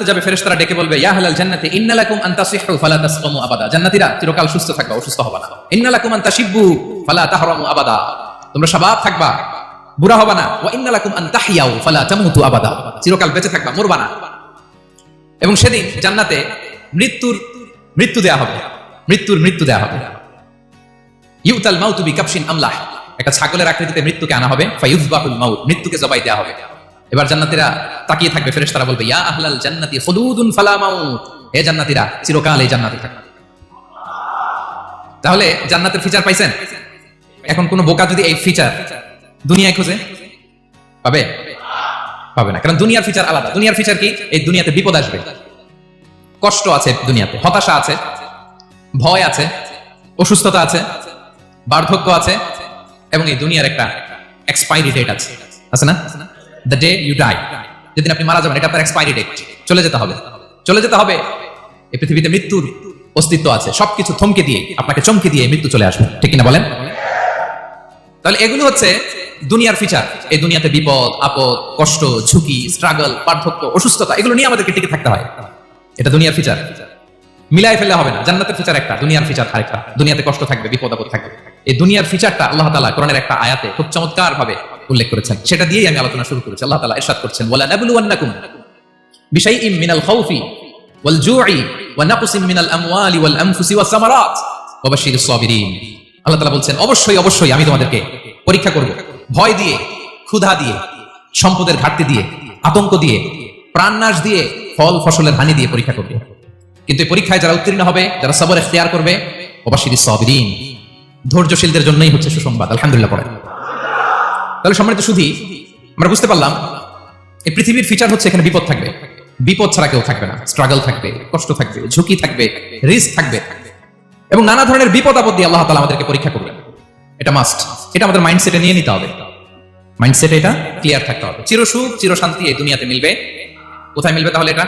যাবে ডেকে বলবে জান্নাতি ইন্নালাকুম ফালা আবাদা। জান্নাতীরা চিরকাল সুস্থ থাকবা, অসুস্থ হবে না। ইন্নালাকুম ফালা তাহরামু আবাদা। তোমরা শাবাব থাকবা, বুড়া হবে না। ওয়া ইন্নালাকুম ফালা তামুতু আবাদা। চিরকাল বেঁচে থাকবা, মরবা না। এবং সেদিন জান্নাতে মৃত্যুর মৃত্যু দেয়া হবে। মৃত্যুর মৃত্যু দেয়া হবে। ইউতাল মাউতু বিকাপশিন আমলাহ। একটা ছাগলের আকৃতিতে মৃত্যুকে আনা হবে। ফায়ুজবাহুল মাউত, মৃত্যুকে জবাই দেয়া হবে। এবার জান্নাতীরা তাকিয়ে থাকবে, ফেরেশতারা বলবে, ইয়া আহলাল জান্নাতি খুলুদুন ফালা মাউত। হে জান্নাতীরা, চিরকাল এই জান্নাতে থাকবে তাহলে জান্নাতের ফিচার পাইছেন? এখন কোন বোকা যদি এই ফিচার দুনিয়ায় খোঁজে, পাবে? পাবে না। কারণ দুনিয়ার ফিচার আলাদা। দুনিয়ার ফিচার কি? এই দুনিয়াতে বিপদ আসবে। কষ্ট আছে দুনিয়াতে, হতাশা আছে, ভয় আছে, অসুস্থতা আছে, বার্ধক্য আছে, এবং এই দুনিয়ার একটা এক্সপায়ারি ডেট আছে। আছে না? দ্য ডে ইউ ডাই যেদিন আপনি মারা যাবেন, এটা আপনার এক্সপায়ারি ডেট চলে যেতে হবে। চলে যেতে হবে। এই পৃথিবীতে মৃত্যুর অস্তিত্ব আছে। সবকিছু থমকে দিয়ে, আপনাকে চমকে দিয়ে মৃত্যু চলে আসবে। ঠিক কিনা বলেন? তাহলে এগুলো হচ্ছে দুনিয়ার ফিচার এই দুনিয়াতে বিপদ, আপদ, কষ্ট, ঝুঁকি স্ট্রাগল পার্থক্য, অসুস্থতা, এগুলো নিয়ে আমাদেরকে টিকে থাকতে হয়। এটা দুনিয়ার ফিচার মিলাই ফেলে হবে না। জান্নাতের ফিচার একটা, দুনিয়ার ফিচার আরেকটা। দুনিয়াতে কষ্ট থাকবে, বিপদ আপদ থাকবে। এই দুনিয়ার ফিচারটা আল্লাহ তালা কোরআনের একটা আয়াতে খুব চমৎকার ভাবে উল্লেখ করেছেন। সেটা দিয়েই আমি আলোচনা শুরু করেছি। আল্লাহ তাআলা ইরশাদ করছেন ওয়ালা নাবলুওয়ান্নাকুম বিশাইইম মিনাল খাউফি ওয়াল জু'i ওয়া মিনাল আমওয়ালি ওয়াল আনফুসি ওয়াস সামারাত সাবিরিন। আল্লাহ বলছেন, অবশ্যই অবশ্যই আমি তোমাদেরকে পরীক্ষা করব। ভয় দিয়ে, ক্ষুধা দিয়ে, সম্পদের ঘাটতি দিয়ে, আতঙ্ক দিয়ে, প্রাণনাশ দিয়ে, ফল, ফসলের হানি দিয়ে পরীক্ষা করবে। কিন্তু পরীক্ষায় যারা উত্তীর্ণ হবে, যারা সবর এখতিয়ার করবে অবাশির সাবিরিন। ধৈর্যশীলদের জন্যই হচ্ছে সুসংবাদ। আলহামদুলিল্লাহ তাহলে সম্মানিত শুধু আমরা বুঝতে পারলাম এই পৃথিবীর ফিচার হচ্ছে এখানে বিপদ থাকবে। বিপদ ছাড়া কেউ থাকবে না। স্ট্রাগল থাকবে, কষ্ট থাকবে, ঝুঁকি থাকবে রিস্ক থাকবে। এবং নানা ধরনের বিপদ আপদ দিয়ে আল্লাহ তালা আমাদেরকে পরীক্ষা করবেন। এটা মাস্ট এটা আমাদের মাইন্ডসেটে নিয়ে নিতে হবে। মাইন্ডসেটে এটা ক্লিয়ার থাকতে হবে। চিরসুখ, চিরশান্তি এই দুনিয়াতে মিলবে। কোথায় মিলবে তাহলে এটা?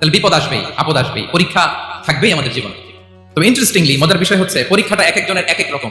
তাহলে বিপদ আসবেই, আপদ আসবেই। পরীক্ষা থাকবেই আমাদের জীবনে। তবে ইন্টারেস্টিংলি মজার বিষয় হচ্ছে, পরীক্ষাটা এক একজনের এক এক রকম।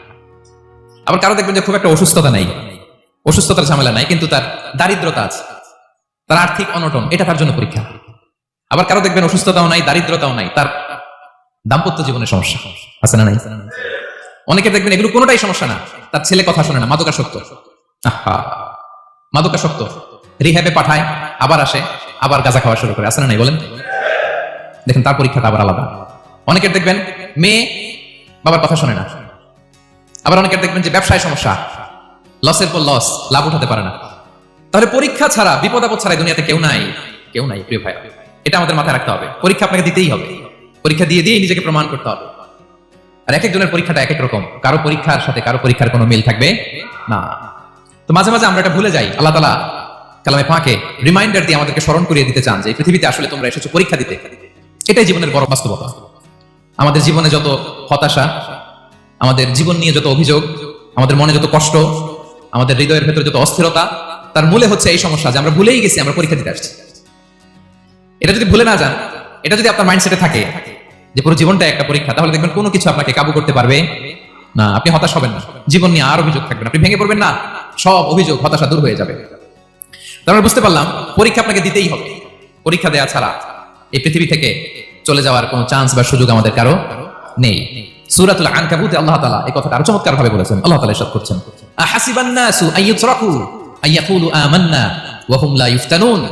আবার কারও দেখবেন যে খুব একটা অসুস্থতা নাই। অসুস্থতার ঝামেলা নাই, কিন্তু তার দারিদ্রতা আছে। তার আর্থিক অনটন, এটা তার জন্য পরীক্ষা। আবার কারও দেখবেন অসুস্থতাও নাই, দারিদ্রতাও নাই, তার দাম্পত্য জীবনে সমস্যা। আছে না নাই? অনেকে দেখবেন এগুলো কোনোটাই সমস্যা না। তার ছেলে কথা শোনে না, মাদকাসক্ত। মাদকাসক্ত। রিহ্যাবে পাঠায়, আবার আসে, আবার গাঁজা খাওয়া শুরু করে। আছে না নাই বলেন? দেখেন, তার পরীক্ষাটা আবার আলাদা। অনেকের দেখবেন, মেয়ে বাবার কথা শোনে না। আবার অনেকের দেখবেন যে ব্যবসায় সমস্যা। লসের পর লস লাভ উঠাতে পারে না। তাহলে পরীক্ষা ছাড়া, বিপদ আপদ ছাড়া দুনিয়াতে কেউ নাই। কেউ নাই, প্রিয় ভাই এটা আমাদের মাথায় রাখতে হবে। পরীক্ষা আপনাকে দিতেই হবে। পরীক্ষা দিয়ে দিয়ে নিজেকে প্রমাণ করতে হবে। আর এক একজনের পরীক্ষাটা এক এক রকম। কারও পরীক্ষার সাথে কারও পরীক্ষার কোনো মিল থাকবে না। তো মাঝে মাঝে আমরা এটা ভুলে যাই। আল্লাহ তালা কালামে ফাঁকে রিমাইন্ডার দিয়ে আমাদেরকে স্মরণ করিয়ে দিতে চান যে পৃথিবীতে আসলে তোমরা এসেছ পরীক্ষা দিতে। এটাই জীবনের বড় বাস্তবতা। আমাদের জীবনে যত হতাশা আমাদের জীবন নিয়ে যত অভিযোগ, আমাদের মনে যত কষ্ট, আমাদের হৃদয়ের ভেতরে যত অস্থিরতা, তার মূলে হচ্ছে এই সমস্যা যে আমরা ভুলেই গেছি, আমরা পরীক্ষা দিতে আসছি। এটা যদি ভুলে না যান, এটা যদি আপনার মাইন্ডসেটে থাকে যে পুরো জীবনটা একটা পরীক্ষা, তাহলে দেখবেন কোনো কিছু আপনাকে কাবু করতে পারবে না। আপনি হতাশ হবেন না। জীবন নিয়ে আর অভিযোগ থাকবেন আপনি ভেঙে পড়বেন না। সব অভিযোগ, হতাশা দূর হয়ে যাবে। তারপরে বুঝতে পারলাম, পরীক্ষা আপনাকে দিতেই হবে। পরীক্ষা দেয়া ছাড়া এই পৃথিবী থেকে চলে যাওয়ার কোনো চান্স বা সুযোগ আমাদের কারও নেই। সূরাতুল আনকাবুতে আল্লাহ তাআলা এই কথাটা আরো চমৎকার ভাবে বলেছেন আল্লাহ তাআলা ইরশাদ করছেন আহাসিবান নাসু আইয়ুতরাকু আইয়াকুলু আমান্না ওয়া হুম লা ইফতানুন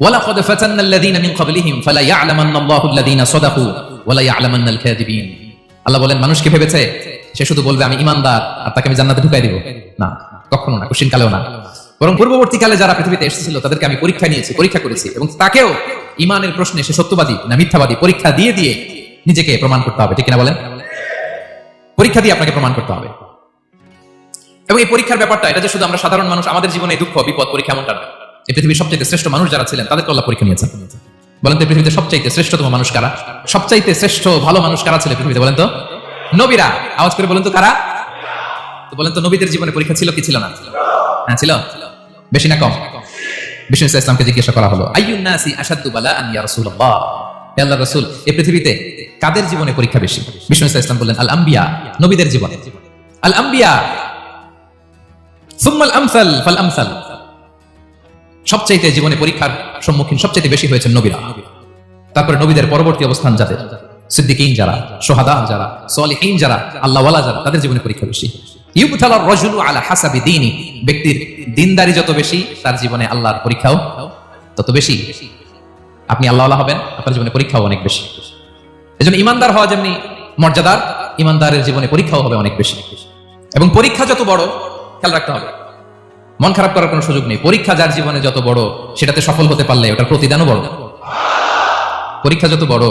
ولقد فتنا الذين من قبلهم فلا يعلمن الله الذين صدقوا ولا يعلمن الكاذبين আল্লাহ বলেন মানুষ কি ভেবেছে সে শুধু বলবে আমি ইমানদার আর তাকে আমি জান্নাতে ঢুকাই দিব না কখনো না কুশিন কালেও না বরং পূর্ববর্তীকালে যারা পৃথিবীতে এসেছিল তাদেরকে আমি পরীক্ষা নিয়েছি পরীক্ষা করেছি এবং তাকেও ইমানের প্রশ্নে সে সত্যবাদী না মিথ্যাবাদী পরীক্ষা দিয়ে দিয়ে নিজেকে প্রমাণ করতে হবে, ঠিক কিনা বলেন? পরীক্ষা দিয়ে আপনাকে প্রমাণ করতে হবে। এবং এই পরীক্ষার ব্যাপারটা, এটা যে শুধু আমরা সাধারণ মানুষ, আমাদের জীবনে দুঃখ, বিপদ, পরীক্ষা এমনটা না। এই পৃথিবীর সবচেয়ে শ্রেষ্ঠ মানুষ যারা ছিলেন তাদেরকে আল্লাহ পরীক্ষা নিয়েছেন। বলেন তো পৃথিবীতে সবচাইতে শ্রেষ্ঠতম মানুষ কারা? সবচাইতে শ্রেষ্ঠ ভালো মানুষ কারা ছিল পৃথিবীতে, বলেন তো? নবীরা। আওয়াজ করে বলেন তো কারা? তো বলেন তো নবীদের জীবনে পরীক্ষা ছিল কি ছিল না? হ্যাঁ ছিল? বেশি না কম? বিষ্ণু ইসলামকে জিজ্ঞাসা করা হলো, আইয়ুন নাসি আসাদ্দু বালা আন ইয়া রাসূলুল্লাহ? হে আল্লাহর রাসূল, এই পৃথিবীতে কাদের জীবনে পরীক্ষা বেশি? বিষ্ণু ইসা ইসলাম বললেন আল আম্বিয়া নবীদের জীবনে। আল আম্বিয়া সুম্মাল আমসাল ফাল আমসাল। সবচাইতে জীবনে পরীক্ষার সম্মুখীন সবচাইতে বেশি হয়েছে নবীরা। তারপরে নবীদের পরবর্তী অবস্থান যাদের? সিদ্দিকিন যারা, সোহাদা যারা, সলিহীন যারা, আল্লাহওয়ালা যারা, তাদের জীবনে পরীক্ষা বেশি। ইউবতালার রজুলু আলা হাসাবি দীনি, ব্যক্তির দিনদারি যত বেশি, তার জীবনে আল্লাহর পরীক্ষাও তত বেশি। আপনি আল্লাহওয়ালা হবেন, আপনার জীবনে পরীক্ষাও অনেক বেশি। এই জন্য ইমানদার হওয়া যেমনি মর্যাদার, ইমানদারের জীবনে পরীক্ষাও হবে অনেক বেশি। এবং পরীক্ষা যত বড়, খেয়াল রাখতে হবে। মন খারাপ করার কোনো সুযোগ নেই। পরীক্ষা যার জীবনে যত বড়, সেটাতে সফল হতে পারলে ওটার প্রতিদানও বড়। পরীক্ষা যত বড়,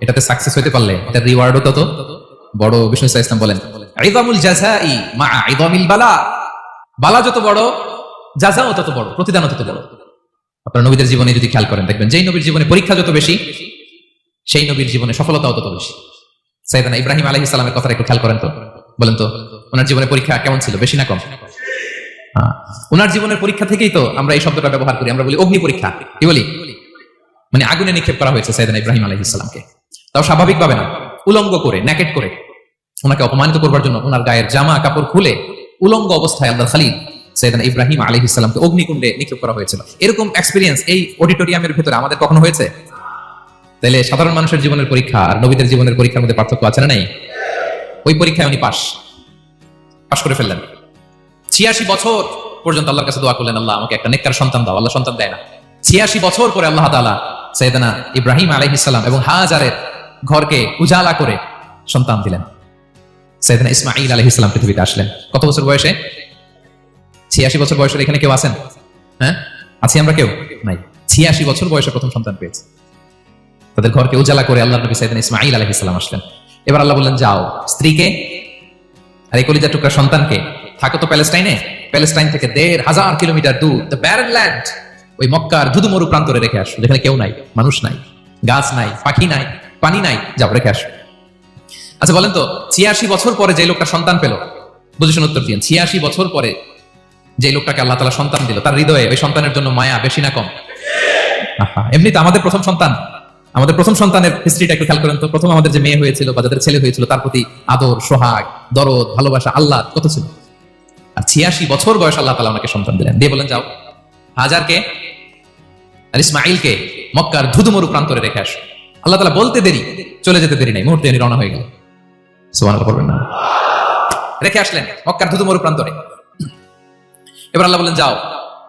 এটাতে সাকসেস হতে পারলে এটার রিওয়ার্ডও তত বড়। বিষ্ণু ইসা ইসলাম বলেন ইদামুল জাযাই মা ইদামিল বালা। বালা যত বড়, জাযাও তত বড়, প্রতিদানও তত বড়। আপনারা নবীদের জীবনে যদি খেয়াল করেন, দেখবেন যেই নবীর জীবনে পরীক্ষা যত বেশি, সেই নবীর জীবনে সফলতাও তত বেশি। সাইদানা ইব্রাহিম আলাইহিস সালামের কথা একটু খেয়াল করেন তো? বলেন তো, ওনার জীবনে পরীক্ষা কেমন ছিল, বেশি না কম। ওনার জীবনের পরীক্ষা থেকেই তো আমরা এই শব্দটা ব্যবহার করি, আমরা বলি অগ্নি পরীক্ষা। কি বলি? মানে আগুনে নিক্ষেপ করা হয়েছে সাইদানা ইব্রাহিম আলহিসামকে তাও স্বাভাবিকভাবে না, উলঙ্গ করে ন্যাকেট করে। ওনাকে অপমানিত করবার জন্য ওনার গায়ের জামা কাপড় খুলে উলঙ্গ অবস্থায় আল্লাহ খালিদ সৈয়দান ইব্রাহিম আলী ইসলামকে অগ্নিকুণ্ডে নিক্ষেপ করা হয়েছিল। এরকম এক্সপিরিয়েন্স এই অডিটোরিয়ামের ভেতরে আমাদের কখনো হয়েছে? তাহলে সাধারণ মানুষের জীবনের পরীক্ষা আর নবীদের জীবনের পরীক্ষার মধ্যে পার্থক্য আছে না নেই? ওই পরীক্ষায় উনি পাশ। পাশ করে ফেললেন। ছিয়াশি বছর পর্যন্ত আল্লাহর কাছে দোয়া করলেন, আল্লাহ, আমাকে একটা নেককার সন্তান দাও। আল্লাহ সন্তান দেয় না। ছিয়াশি বছর পরে আল্লাহ তালা সৈয়দানা ইব্রাহিম আলহিসাল্লাম এবং হাজারের ঘরকে উজালা করে সন্তান দিলেন। সৈয়দানা ইসমাইল আলহিসাল্লাম পৃথিবীতে আসলেন। কত বছর বয়সে? ছিয়াশি বছর বয়সের এখানে কেউ আছেন? হ্যাঁ? আছি আমরা কেউ? নাই। ছিয়াশি বছর বয়সে প্রথম সন্তান পেয়েছে। তাদের ঘরকে উজালা করে আল্লাহ নবী সাইদিন ইসমাইল আলহিসাল্লাম আসলেন। এবার আল্লাহ বললেন, যাও, স্ত্রীকে আর এই কলিজা টুকরা সন্তানকে থাকো তো প্যালেস্টাইনে। প্যালেস্টাইন থেকে দেড় হাজার কিলোমিটার দূর দ্য ব্যারেন ল্যান্ড ওই মক্কার ধুধু মরু প্রান্তরে রেখে আসো। যেখানে কেউ নাই, মানুষ নাই, গাছ নাই, পাখি নাই, পানি নাই। যাও, রেখে আসো। আচ্ছা বলেন তো, ছিয়াশি বছর পরে যে লোকটা সন্তান পেল বুঝেছেন উত্তর দিন ছিয়াশি বছর পরে যে লোকটাকে আল্লাহ তালা সন্তান দিল, তার হৃদয়ে ওই সন্তানের জন্য মায়া বেশি না কম। এমনিতে আমাদের প্রথম সন্তান, আমাদের প্রথম সন্তানের হিস্ট্রিটা একটু খেয়াল করেন তো, প্রথম আমাদের যে মেয়ে হয়েছিল বা যাদের ছেলে হয়েছিল, তার প্রতি আদর, সোহাগ, দরদ, ভালোবাসা আল্লাহ কত ছিল? আর ছিয়াশি বছর বয়স আল্লাহ তালা ওনাকে সন্তান দিলেন। দিয়ে বলেন, যাও। হাজারকে আর ইসমাইলকে মক্কার ধুধুমরু প্রান্তরে রেখে আসো। আল্লাহ তালা বলতে দেরি, চলে যেতে দেরি নাই, মুহূর্তে রওনা হয়ে গেল সোমান করবেন না। রেখে আসলেন মক্কার ধুধুমরু প্রান্তরে। এবার আল্লাহ বলেন যাও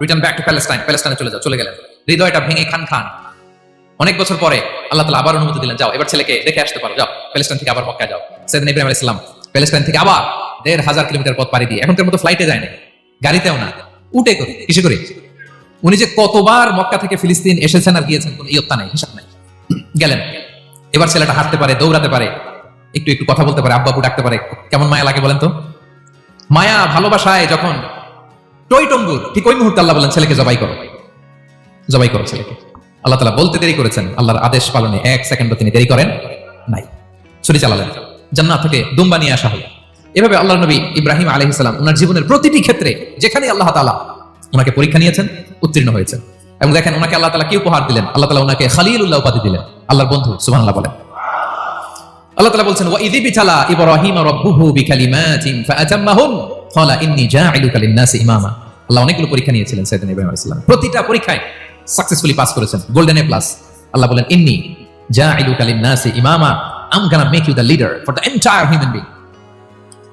রিটার্ন ব্যাক টু প্যালেস্টাইন প্যালেস্টাইনে চলে যাও, চলে গেলেন। হৃদয়টা ভেঙে খান খান। অনেক বছর পরে আল্লাহ তালা আবার অনুমতি দিলেন, যাও, এবার ছেলেকে দেখে আসতে পারো, যাও প্যালেস্টাইন থেকে আবার মক্কায় যাও। সেদিন ইব্রাহিম আলাইহিস সালাম প্যালেস্টাইন থেকে আবার দেড় হাজার কিলোমিটার পথ পাড়ি দিয়ে, এখনকার মতো ফ্লাইটে যায় না গাড়িতেও না উঠে করে, কিসে করে? উনি যে কতবার মক্কা থেকে ফিলিস্তিন এসেছেন আর গিয়েছেন, কোনো ইয়ত্তা নেই, হিসাব নাই। গেলেন। এবার ছেলেটা হাঁটতে পারে, দৌড়াতে পারে, একটু একটু কথা বলতে পারে আব্বাবু ডাকতে পারে, কেমন মায়া লাগে বলেন তো? মায়া ভালোবাসায় যখন টই টঙ্গুর ঠিক ওই মুহূর্তে আল্লাহ বলেন, ছেলেকে জবাই করো। জবাই করো ছেলেকে। আল্লাহ তালা বলতে দেরি করেছেন, আল্লাহর আদেশ পালনে এক সেকেন্ডও তিনি দেরি করেন নাই। ছুরি চালালেন, জান্নাত থেকে দুম্বা নিয়ে আসা হলো। এভাবে আল্লাহ নবী ইব্রাহিম আলহ ইসলাম ওনার জীবনের প্রতিটি ক্ষেত্রে যেখানে আল্লাহ তালা ওনাকে পরীক্ষা নিয়েছেন, উত্তীর্ণ হয়েছেন। এবং দেখেন ওনাকে আল্লাহ তালা কি উপহার দিলেন? আল্লাহ তালা ওনাকে খালিল উল্লাহ উপাধি দিলেন, আল্লাহর বন্ধু সুবাহ বলেন। আল্লাহ তালা বলছেন, ওয়া ইদি বিতালা ইব্রাহিম রাব্বুহু বিকালিমাতিন ফাআতাম্মাহুন ক্বালা ইন্নী জাইলুকা লিন-নাসি ইমামা। আল্লাহ অনেকগুলো পরীক্ষা নিয়েছিলেন সাইয়েদনা ইব্রাহিম আলাইহিস সালাম। প্রতিটা পরীক্ষায় সাকসেসফুলি পাস করেছেন গোল্ডেন এ প্লাস আল্লাহ বলেন, ইন্নী জাইলুকা লিন-নাসি ইমামা I'm gonna make you the leader for the entire human being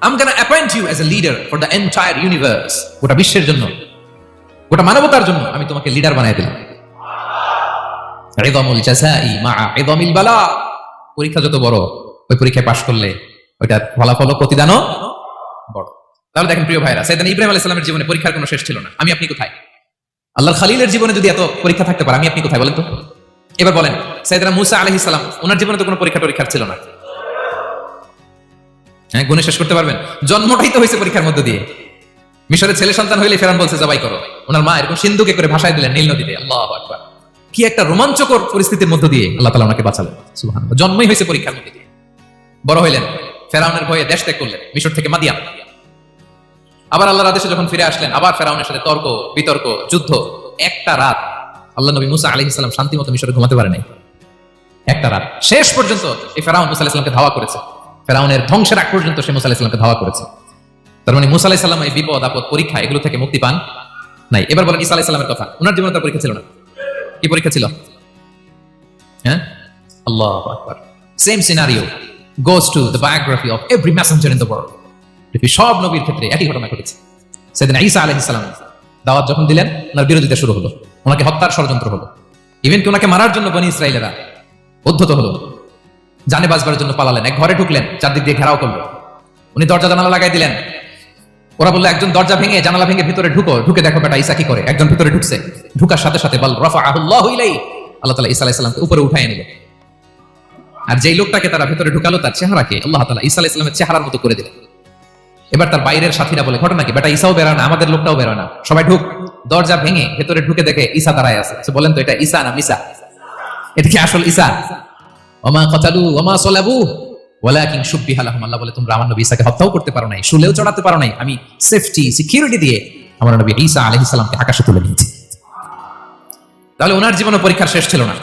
I'm gonna appoint you as a leader for the entire universe গোটা বিশ্বের জন্য, গোটা মানবতার জন্য আমি তোমাকে লিডার বানাই দিলাম। রিদমুল জাযাই মা রিদমিল বালা। পরীক্ষা যত বড়, ওই পরীক্ষায় পাশ করলে ওইটার ফলাফল প্রতিদানও বড়। তাহলে দেখেন, প্রিয় ভাইরা সাইদান ইব্রাহিম আলাইহিস সালামের জীবনে পরীক্ষার কোনো শেষ ছিল না। আমি আপনি কোথায়? আল্লাহর খালিলের জীবনে যদি এত পরীক্ষা থাকতে পারে, আমি আপনি কোথায় বলেন তো? এবার বলেন সাইদানা মুসা আলাইহিস সালাম, ওনার জীবনে তো কোনো পরীক্ষা টরীক্ষার ছিল না। হ্যাঁ গুণে শেষ করতে পারবেন? জন্মটাই তো হয়েছে পরীক্ষার মধ্য দিয়ে। মিশরের ছেলে সন্তান হইলে ফেরান বলছে, জবাই করো। ওনার মা এরকম সিন্ধুকে করে ভাষায় দিলেন নীল নদীতে। আল্লাহ আকবার। কি একটা রোমাঞ্চকর পরিস্থিতির মধ্য দিয়ে আল্লাহ তালা ওনাকে বাঁচালেন। সুবহানাল্লাহ। জন্মই হয়েছে পরীক্ষার মধ্যে দিয়ে। বড় হইলেন। ফেরাউনের ভয়ে দেশ ত্যাগ করলেন। মিশর থেকে মাদিয়াম আবার আল্লাহর আদেশে যখন ফিরে আসলেন, আবার ফেরাউনের সাথে তর্ক, বিতর্ক, যুদ্ধ, একটা রাত আল্লাহ নবী মুসা আলহ ইসলাম শান্তি মতো মিশরে ঘুমাতে পারে নাই একটা রাত। শেষ পর্যন্ত এই ফেরাউন মুসা আলাহিসামকে ধাওয়া করেছে। ফেরাউনের ধ্বংসের আগ পর্যন্ত সে মুসা আলাহিসামকে ধাওয়া করেছে। তার মানে মুসা আলাহিসাল্লাম এই বিপদ, আপদ, পরীক্ষা এগুলো থেকে মুক্তি পান নাই। এবার বলেন ইসা আলাহিসাল্লামের কথা। ওনার জীবনে তার পরীক্ষা ছিল না। কি পরীক্ষা ছিল? হ্যাঁ? Allah same scenario goes to the biography of every messenger in the world সব নবীর ক্ষেত্রে একই ঘটনা ঘটেছে। সেদিন ঈসা আলাইহিস সালাম দাওয়াত যখন দিলেন, ওনার বিরোধিতা শুরু হলো, ওনাকে হত্যার ষড়যন্ত্র হলো। ইভেন কি ওনাকে মারার জন্য বনি ইসরায়েলেরা উদ্ধত হলো। জানে বাজবার জন্য পালালেন, এক ঘরে ঢুকলেন, চারদিক দিয়ে ঘেরাও করল। উনি দরজা জানালা লাগাই দিলেন। ওরা বলল, একজন দরজা ভেঙে জানালা ভেঙে ভিতরে ঢুকো, ঢুকে দেখো বেটা ঈসা কি করে। একজন ভিতরে ঢুকছে, ঢুকার সাথে সাথে বল রফা আহুল্লাহ আল্লাহ তালা ঈসা আলাইহিস সালামকে উপরে উঠায় নিল আর যেই লোকটাকে তারা ভিতরে ঢুকালো, তার চেহারাকে আল্লাহ তালা ঈসা আলাইহিস সালামের চেহারার মতো করে দিলেন। এবার তার বাইরের সাথীরা বলে, ঘটনা কি? বেটা ঈসাও বেরোয় না, আমাদের লোকটাও বেরোয় না। সবাই ঢুক। দরজা ভেঙে ভেতরে ঢুকে দেখে ঈসা দাঁড়ায় আছে। তো বলেন তো, এটা ঈসা না মিসা এটা কি আসল ঈসা ওমা কতালু, ওমা সলাবু। ওয়ালাকিন সুব্বিহা লাহুম, আল্লাহ বলে, তোমরা আমার নবী ঈসাকে হত্যাও করতে পারো নাই, শুলেও চড়াতে পারো নাই। আমি সেফটি সিকিউরিটি দিয়ে আমার নবী ঈসা আলাইহিস সালামকে আকাশে তুলে নিয়েছি। তাহলে ওনার জীবনে পরীক্ষার শেষ ছিল না।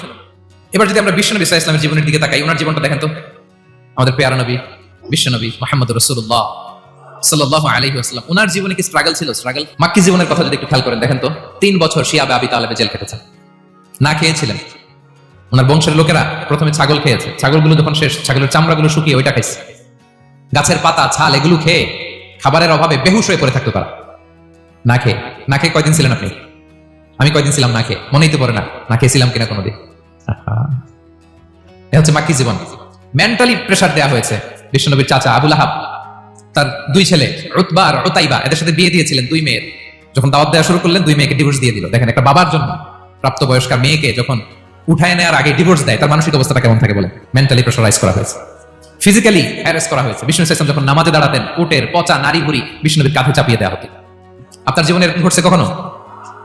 এবার যদি আমরা বিশ্বনবী সাল্লাল্লাহু ইসলামের জীবনের দিকে তাকাই, ওনার জীবনটা দেখেন তো? আমাদের পেয়ারা নবী, বিশ্বনবী মোহাম্মদ রসুল্লাহ সাল্লাহ আলহি আসসালাম ওনার জীবনে কি স্ট্রাগল ছিল? স্ট্রাগল মাক্কি জীবনের কথা যদি একটু খেয়াল করেন, দেখেন তো, তিন বছর শিয়াবে আবি তালেবে জেল খেটেছেন না খেয়েছিলেন। ওনার বংশের লোকেরা প্রথমে ছাগল খেয়েছে। ছাগলগুলো যখন শেষ, ছাগলের চামড়াগুলো শুকিয়ে ওইটা খাইছে। গাছের পাতা, ছাল, এগুলো খেয়ে খাবারের অভাবে বেহুশ হয়ে পড়ে থাকতে পারা না খেয়ে। না খেয়ে কয়দিন ছিলেন আপনি? আমি কয়দিন ছিলাম না খেয়ে। মনেই তো পড়ে না। না খেয়েছিলাম কিনা কোনোদিন। আহা। এ হচ্ছে মাক্কি জীবন। মেন্টালি প্রেসার দেওয়া হয়েছে। বিশ্বনবীর চাচা আবুল আহাব তার দুই ছেলে রুতবা আর রুতাইবা এদের সাথে বিয়ে দিয়েছিলেন দুই মেয়ের। যখন দাওয়াত দেওয়া শুরু করলেন, দুই মেয়েকে ডিভোর্স দিয়ে দিল। দেখেন, একটা বাবার জন্য প্রাপ্তবয়স্ক মেয়েকে যখন উঠায় নেওয়ার আগে ডিভোর্স দেয়, তার মানসিক অবস্থাটা কেমন থাকে বলে? মেন্টালি প্রেশারাইজ করা হয়েছে। ফিজিক্যালি হ্যারেস করা হয়েছে। বিষ্ণু ইসলাম যখন নামাজে দাঁড়াতেন, উটের পচা নারী ভুড়ি বিষ্ণুনবীর কাঁধে চাপিয়ে দেওয়া হতো। আপনার জীবনে এরকম ঘটছে কখনো?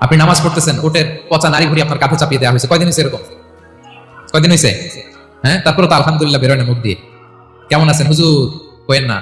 আপনি নামাজ পড়তেছেন, উটের পচা নারী ভুড়ি আপনার কাঁধে চাপিয়ে দেওয়া হয়েছে। কয়দিন হয়েছে এরকম? কয়দিন হয়েছে? হ্যাঁ? তারপরে তো আলহামদুলিল্লাহ বেরোয় মুখ দিয়ে। কেমন আছেন? হুজুর কোয়েন না।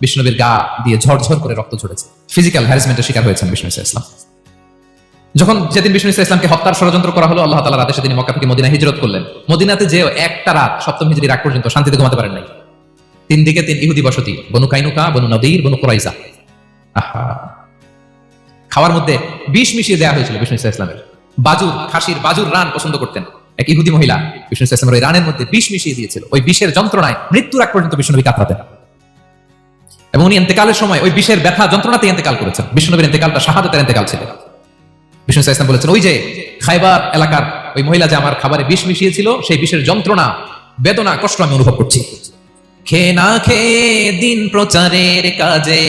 বিষ্ণুবীর গা দিয়ে ঝরঝর করে রক্ত ঝরেছে। ফিজিক্যাল হ্যারাসমেন্টের শিকার হয়েছেন বিষ্ণু ইসলাম। যখন যেদিন বিষ্ণু ইসলামকে হত্যার ষড়যন্ত্র করা হলো, আল্লাহ তালার আদেশে তিনি মক্কা থেকে মদিনা হিজরত করলেন। মদিনাতে যে একটা রাত সপ্তম হিজরির আগ পর্যন্ত শান্তিতে ঘুমাতে পারেন নাই। তিন দিকে তিন ইহুদি বসতি, বনু কাইনুকা, বনু নদীর, বনু কোরাইসা আহা। খাওয়ার মধ্যে বিষ মিশিয়ে দেওয়া হয়েছিল বিষ্ণু ইসলামের। বাজুর, খাসির, বাজুর রান পছন্দ করতেন। এক ইহুদি মহিলা বিষ্ণু ইসলামের ওই রানের মধ্যে বিষ মিশিয়ে দিয়েছিল। ওই বিষের যন্ত্রণায় মৃত্যুর আগ পর্যন্ত বিষ্ণুনবী কাতরাতেন। এবং উনি এতেকালের সময় ওই বিষের ব্যথা যন্ত্রণাতে এতেকাল করেছেন। বিষ্ণুনবীর এতেকালটা শাহাদাতের এতেকাল ছিল। বিষ্ণু ইসলাম বলেছেন, ওই যে খাইবার এলাকার ওই মহিলা যে আমার খাবারে বিষ মিশিয়েছিল, সেই বিষের যন্ত্রণা, বেদনা, কষ্ট আমি অনুভব করছি। খেয়ে না খেয়ে দিন প্রচারের কাজে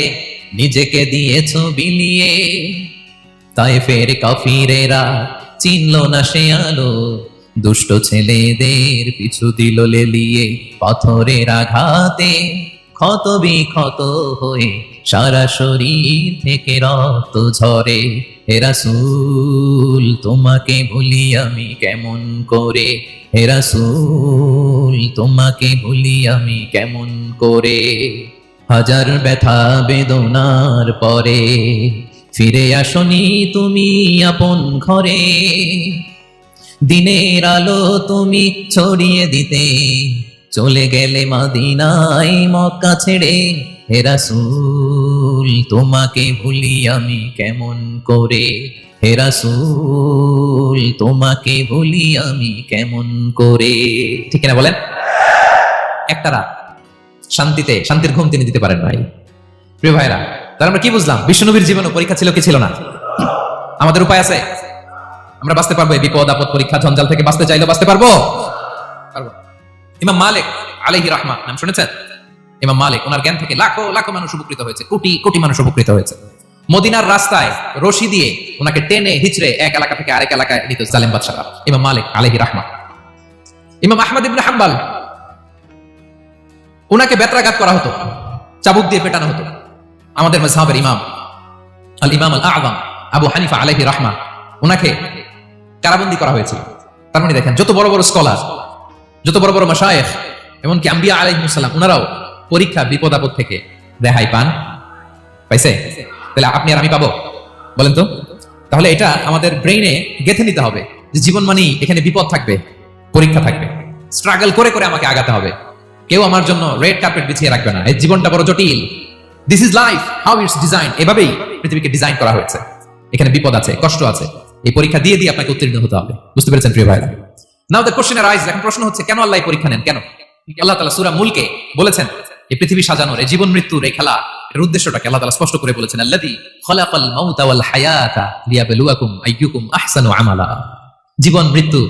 নিজেকে দিয়েছ বিলিয়ে তাই ফের কাফিরেরা চিনল না সে আলো, দুষ্ট ছেলেদের পিছু দিল লেলিয়ে পাথরের আঘাতে। ক্ষত বিক্ষত হয়ে সারা শরীর থেকে রক্ত ঝরে। হেরাসুল তোমাকে ভুলি আমি কেমন করে? হেরাসুল তোমাকে ভুলি আমি কেমন করে? হাজার ব্যথা বেদনার পরে ফিরে আসনি তুমি আপন ঘরে। দিনের আলো তুমি ছড়িয়ে দিতে চলে গেলে মাদিনাই মক্কা ছেড়ে। হেরাসুল তোমাকে ভুলি আমি কেমন করে? হেরাসুল তোমাকে ভুলি আমি কেমন করে? ঠিক না বলেন? একটা রাত, শান্তিতে, শান্তির ঘুম তিনি দিতে পারেন ভাই প্রিয় ভাইরা তাহলে আমরা কি বুঝলাম? বিষ্ণুবীর জীবনে পরীক্ষা ছিল কি ছিল না? আমাদের উপায় আছে? আমরা বাঁচতে পারব বিপদ আপদ পরীক্ষা জঞ্জাল থেকে বাঁচতে চাইলেও বাঁচতে পারব? পারব। ইমাম মালিক আলাইহি রাহমা নাম শুনেছেন? ইমাম মালিক, ওনার জ্ঞান থেকে লাখো লাখো মানুষ উপকৃত হয়েছে, কোটি কোটি মানুষ উপকৃত হয়েছে। মদিনার রাস্তায় রশি দিয়ে ওনাকে টেনে, হিচড়ে এক এলাকা থেকে আরেক এলাকায় নিত জালেম বাদশাহ ইমাম মালিক আলাইহি রাহমা ইমাম আহমদ ইবনে হাম্বাল, ওনাকে বেত্রাঘাত করা হতো, চাবুক দিয়ে পেটানো হতো। আমাদের মজহাবের ইমাম, আল ইমাম আল আযম আবু হানিফা আলাইহি রাহমা ওনাকে কারাবন্দী করা হয়েছিল। তার মানে দেখেন, যত বড় বড় স্কলার যত বড় বড় মাশায়েখ, এমনকি আম্বিয়া আলাইহিসসালাম ওনারাও পরীক্ষা বিপদ আপদ থেকে রেহাই পান। পাইছে? তাহলে আপনি আর আমি পাবো? বলেন তো? তাহলে এটা আমাদের ব্রেইনে গেথে নিতে হবে যে জীবন মানেই এখানে বিপদ থাকবে, পরীক্ষা থাকবে। স্ট্রাগল করে করে আমাকে আগাতে হবে। কেউ আমার জন্য রেড কার্পেট বিছিয়ে রাখবে না। এই জীবনটা বড় জটিল। This is life how it's design এভাবেই পৃথিবীকে ডিজাইন করা হয়েছে। এখানে বিপদ আছে, কষ্ট আছে। এই পরীক্ষা দিয়ে দিয়ে আপনাকে উত্তীর্ণ হতে হবে। বুঝতে পেরেছেন, প্রিয় ভাইরা? নাও দ্য কোশ্চেন রাইজ এখন প্রশ্ন হচ্ছে, কেন আল্লাহ পরীক্ষা নেন? কেন? আল্লাহ তাআলা সূরা মুলকে বলেছেন, এই পৃথিবী সাজানোর, এই জীবন মৃত্যুর এই খেলা, এর উদ্দেশ্যটাকে আল্লাহ তাআলা স্পষ্ট করে বলেছেন আহসানু আমালা। জীবন মৃত্যু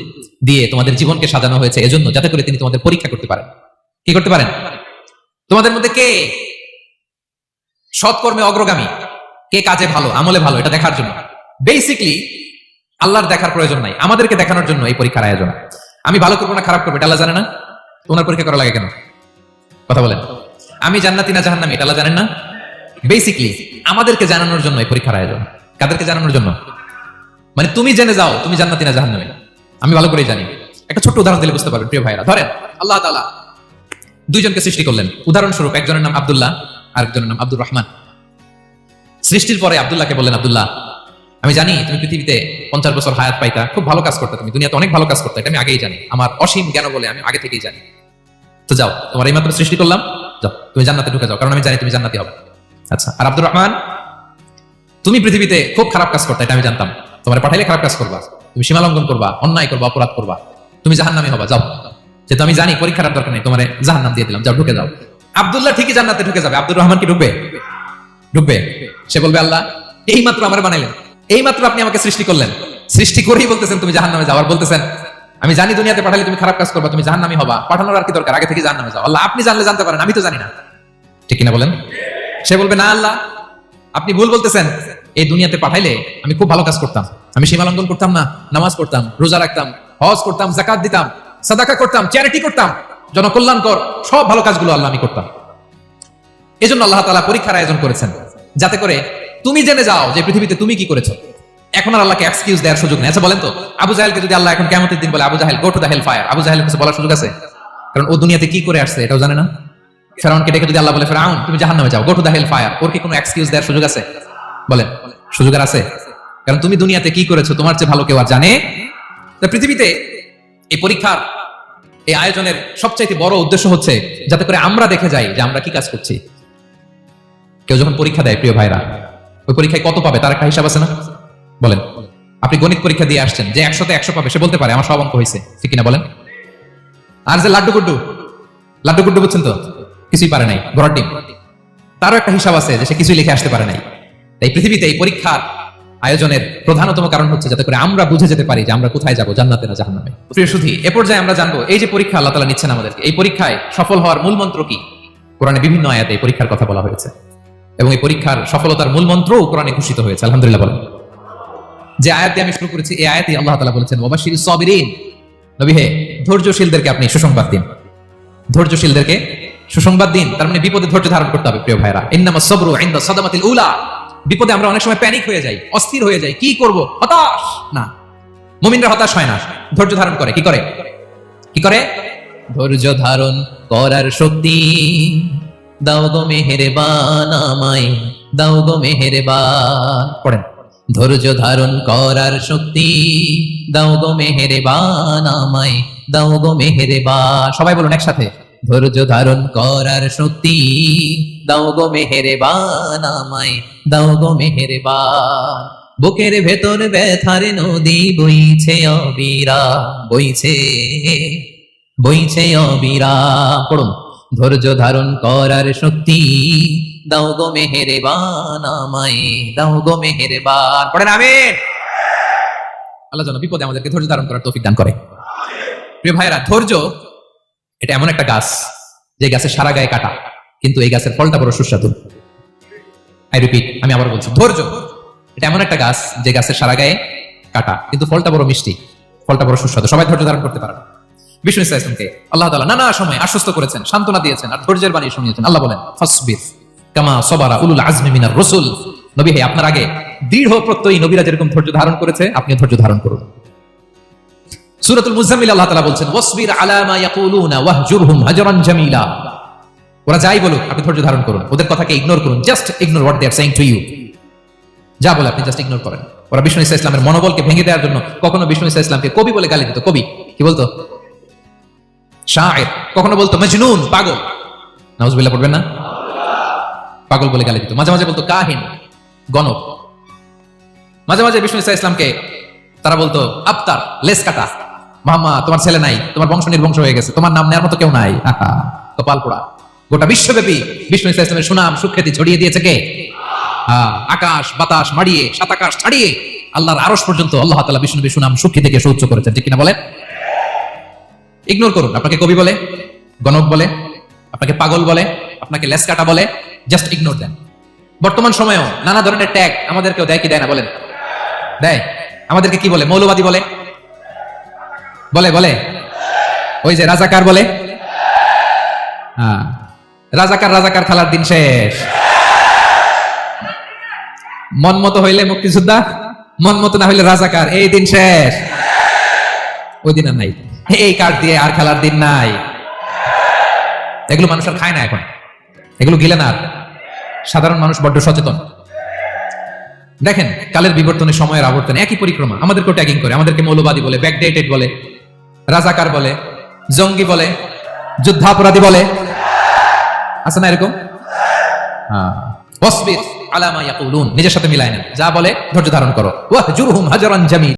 দিয়ে তোমাদের জীবনকে সাজানো হয়েছে, এজন্য যাতে করে তিনি তোমাদের পরীক্ষা করতে পারেন। কি করতে পারেন? তোমাদের মধ্যে কে সৎকর্মে অগ্রগামী? কে কাজে ভালো, আমলে ভালো, এটা দেখার জন্য। বেসিকলি আল্লাহর দেখার প্রয়োজন নাই। আমাদেরকে দেখানোর জন্য এই পরীক্ষার আয়োজন। আমি ভালো করব না, খারাপ করব, এটা আল্লাহ জানে না। ওনার পরীক্ষা করা লাগে কেন? কথা বলেন। আমি জান্নাতি না জাহান্নামি, এটা আল্লাহ জানেন না? বেসিকলি আমাদেরকে জানানোর জন্য এই পরীক্ষার আয়োজন। কাদেরকে জানানোর জন্য? মানে তুমি জেনে যাও, তুমি জান্নাতি না জাহান্নামি। আমি ভালো করেই জানি। একটা ছোট্ট উদাহরণ দিলে বুঝতে পারবেন, প্রিয় ভাইরা ধরেন, আল্লাহ তাআলা দুইজনকে সৃষ্টি করলেন। উদাহরণস্বরূপ, একজনের নাম আব্দুল্লাহ, আরেকজনের নাম আব্দুর রহমান। সৃষ্টির পরে আব্দুল্লাহকে বললেন, আব্দুল্লাহ আমি জানি তুমি পৃথিবীতে পঞ্চাশ বছর হায়াত পাইতা, খুব ভালো কাজ করতে তুমি, দুনিয়াতে অনেক ভালো কাজ করতে, এটা আমি আগেই জানি। আমার অসীম জ্ঞান বলে আমি আগে থেকেই জানি। তো যাও, তোমার এই মাত্র সৃষ্টি করলাম, যাও, তুমি জান্নাতে ঢুকে যাও, কারণ আমি জানি তুমি জান্নাতি হবে। আচ্ছা আর আব্দুর রহমান, তুমি পৃথিবীতে খুব খারাপ কাজ করতে, এটা আমি জানতাম। তোমার পাঠাইলে খারাপ কাজ করবা, তুমি সীমা লঙ্ঘন করবা, অন্যায় করবা, অপরাধ করবা, তুমি জাহান্নামী হবা, যাও। যেহেতু আমি জানি পরীক্ষার দরকার নেই, তোমার জাহান্নাম দিয়ে দিলাম, যাও, ঢুকে যাও। আবদুল্লাহ ঠিকই জান্নাতে ঢুকে যাবে, আব্দুর রহমান কি ঢুকবে? ঢুকবে। সে বলবে, আল্লাহ, এই মাত্র আমার বানাইলেন। এই মাত্র আপনি আমাকে সৃষ্টি করলেন। সৃষ্টি করেই বলতেছেন তুমি জাহান্নামে যাও। আর বলতেছেন, আমি জানি দুনিয়াতে পাঠালে তুমি খারাপ কাজ করবা, তুমি জাহান্নামী হবা। পাঠানোর আর কি দরকার? আগে থেকে জাহান্নামে যাও। আল্লাহ, আপনি জানলে জানতে পারেন, আমি তো জানি না। ঠিক কিনা বলেন? সে বলবে, না আল্লাহ, আপনি ভুল বলতেছেন। এই দুনিয়াতে পাঠাইলে আমি খুব ভালো কাজ করতাম। আমি সীমা লঙ্ঘন করতাম না, নামাজ পড়তাম, রোজা রাখতাম, হজ করতাম জাকাত দিতাম, সাদাকা করতাম, চ্যারিটি করতাম, জনকল্যাণকর সব ভালো কাজগুলো আল্লাহ আমি করতাম। এজন্য আল্লাহ তাআলা পরীক্ষার আয়োজন করেছেন, যাতে করে তুমি জেনে যাও যে পৃথিবীতে তুমি কি করেছ। এখন আর আল্লাহকে এক্সকিউজ দেওয়ার সুযোগ নেই। আচ্ছা বলেন তো, আবু জাহেলকে যদি আল্লাহ এখন কেমতের দিন বলে, Abu Jahl go to the hell fire Abu Jahl কিছু বলার সুযোগ আছে? কারণ ও দুনিয়াতে কি করে আসছে এটাও জানে না। ফেরাউনকে ডেকে যদি আল্লাহ বলে, ফেরাউন, তুমি জাহান্নামে যাও go to the hell fire ওর কি কোনো এক্সকিউজ দেওয়ার সুযোগ আছে? বলেন, সুযোগ আর আছে? কারণ তুমি দুনিয়াতে কি করেছ, তোমার চেয়ে ভালো কেউ আর জানে? তা পৃথিবীতে এই পরীক্ষার, এই আয়োজনের সবচাইতে বড় উদ্দেশ্য হচ্ছে যাতে করে আমরা দেখে যাই যে আমরা কি কাজ করছি। কেউ যখন পরীক্ষা দেয়, প্রিয় ভাইরা ওই পরীক্ষায় কত পাবে? তার একটা হিসাব আছে না? বলেন। আপনি গণিত পরীক্ষা দিয়ে আসছেন, যে একশোতে একশো পাবে, সে বলতে পারে, আমার সব অঙ্ক হয়েছে। ঠিক কিনা বলেন? আর যে লাড্ডু গুড্ডু লাড্ডু গুড্ডু বুঝছেন তো? কিছুই পারে নাই, ঘোড়ার ডিম। তারও একটা হিসাব আছে যে সে কিছুই লিখে আসতে পারে নাই। তাই পৃথিবীতে এই পরীক্ষার আয়োজনের প্রধানতম কারণ হচ্ছে যাতে করে আমরা বুঝে যেতে পারি যে আমরা কোথায় যাব, জান্নাতে না জাহান্নামে। প্রিয় সুধী, এ পর্যায়ে আমরা জানব, এই যে পরীক্ষা আল্লাহ তালা নিচ্ছেন আমাদেরকে, এই পরীক্ষায় সফল হওয়ার মূল মন্ত্র কি? কোরআনে বিভিন্ন আয়াতে এই পরীক্ষার কথা বলা হয়েছে। এবং এই পরীক্ষার সফলতার মূল মন্ত্রও কোরআনে ঘোষিত হয়েছে। আলহামদুলিল্লাহ বলেন। যে আয়াত আমি শুরু করেছি, এই আয়াতে আল্লাহ তালা বলেছেন ওবাশির সবিরিন। নবী হে, ধৈর্যশীলদেরকে আপনি সুসংবাদ দিন। ধৈর্যশীলদেরকে সুসংবাদ দিন। তার মানে বিপদে ধৈর্য ধারণ করতে হবে, প্রিয় ভাইরা ইন্নামা সবরু ইনদা সাদামাতিল উলা। বিপদে আমরা অনেক সময় প্যানিক হয়ে যাই, অস্থির হয়ে যাই। কি করব? হতাশ? না। মুমিনরা হতাশ হয় না। ধৈর্য ধারণ করে। কি করে? কি করে? ধৈর্য ধারণ করার শক্তি। দাও গো মেহেরবান আমায় দাও গো মেহেরবান। পড়েন। ধৈর্য ধারণ করার শক্তি দাও গো মেহেরবান আমায় দাও গো মেহেরবান। সবাই বলুন একসাথে। ধৈর্য ধারণ করার শক্তি দাও গো মেহেরবান আমায় দাও গো মেহেরবান। বুকের ভেতর ব্যথার নদী বইছে অবিরা বইছে বইছে অবিরা পড়ুন। ধৈর্য ধারণ করার শক্তি। দাও গো মেহেরবান আমায়, দাও গো মেহেরবান। পড়েন, আমিন। আল্লাহ যেন বিপদে আমাদেরকে ধৈর্য ধারণ করার তৌফিক দান করে। প্রিয় ভাইরা ধৈর্য, এটা এমন একটা গাছ, যে গাছের সারা গায়ে কাটা, কিন্তু এই গাছের ফলটা বড় সুস্বাদু। আই রিপিট আমি আবার বলছি, ধৈর্য, এটা এমন একটা গাছ, যে গাছের সারা গায়ে কাটা, কিন্তু ফলটা বড় মিষ্টি, ফলটা বড় সুস্বাদু। সবাই ধৈর্য ধারণ করতে পারে না। বিষ্ণু ইসলামকে আল্লাহ তাআলা নানা সময় আশ্বস্ত করেছেন, সান্ত্বনা দিয়েছেন আর ধৈর্যের বাণী শুনিয়েছেন। আল্লাহ বলেন, ফাসবির কামা সবারা উলুল আজমি মিনার রসুল। নবী, হে, আপনার আগে দৃঢ় প্রত্যয়ী নবীরা যেরকম ধৈর্য ধারণ করেছে আপনি ধৈর্য ধারণ করুন। আল্লাহ তাআলা বলছেন, ওয়াসবির আলা মা ইয়াকুলুনা ওয়াহজুরহুম হাজরান জামিলা। ওরা যাই বলুক, আপনি ধৈর্য ধারণ করুন, ওদের কথাকে ইগনোর করুন just ignore what they are saying to you যা বলে আপনি জাস্ট ইগনোর করেন। ওরা বিষ্ণু ইসলামের মনোবলকে ভেঙে দেওয়ার জন্য কখনো বিষ্ণু ইসলামকে কবি বলে গালি দিত। কবি, কি বলতো? শায়ের কখনো বলতো মজনুন, পাগল। নাউজুবিল্লাহ পড়বেন না? পাগল বলে গালি দিত। মাঝে মাঝে বলতো কাহিন গণক মাঝে মাঝে বিষ্ণু ইসা ইসলামকে তারা বলতো আফতার লেস কাটা। মামা, তোমার ছেলে নাই, তোমার বংশ নির্বংশ হয়ে গেছে, তোমার নাম নেওয়ার মতো কেউ নাই। কপাল পোড়া। গোটা বিশ্বব্যাপী বিষ্ণু ইসা ইসলামের সুনাম, সুখ্যাতি ছড়িয়ে দিয়েছে কে? আকাশ, বাতাস মাড়িয়ে, সাত আকাশ ছাড়িয়ে আল্লাহর আরশ পর্যন্ত আল্লাহ তালা বিষ্ণু নবীর সুনাম সুখী থেকে সৌচ্চ করেছেন, ঠিক কিনা বলেন? ইগনোর করুন। আপনাকে কবি বলে, গণক বলে, আপনাকে পাগল বলে, আপনাকে লেস কাটা বলে জাস্ট ইগনোর দেন বর্তমান সময়েও নানা ধরনের ট্যাগ আমাদেরকেও দেয় কি দেয় না বলেন? দেয়। আমাদেরকে কি বলে? মৌলবাদী বলে। বলে বলে। ওই যে রাজাকার বলে। হ্যাঁ। রাজাকার রাজাকার খেলার দিন শেষ। মন মতো হইলে মুক্তিযোদ্ধা, মন মতো না হইলে রাজাকার, এই দিন শেষ। ওই দিন আর নাই। এই কার্ড দিয়ে আর খেলার দিন নাই। এগুলো মানুষ আর খায় না এখন। এগুলো গিলে না সাধারণ মানুষ বড্ড সচেতন। দেখেন, কালের বিবর্তনে সময়ের আবর্তনে, একই পরিক্রমা। আমাদেরকেও ট্যাগিং করে, আমাদেরকে মৌলবাদী বলে ব্যাকডেটেড বলে, রাজাকার বলে, জঙ্গি বলে, যুদ্ধাপরাধী বলে। আছে না এরকম? হ্যাঁ। নিজের সাথে মিলায় নেন। যা বলে ধৈর্য ধারণ করো। ওয়াহজুরহুম হাজারান জামিল।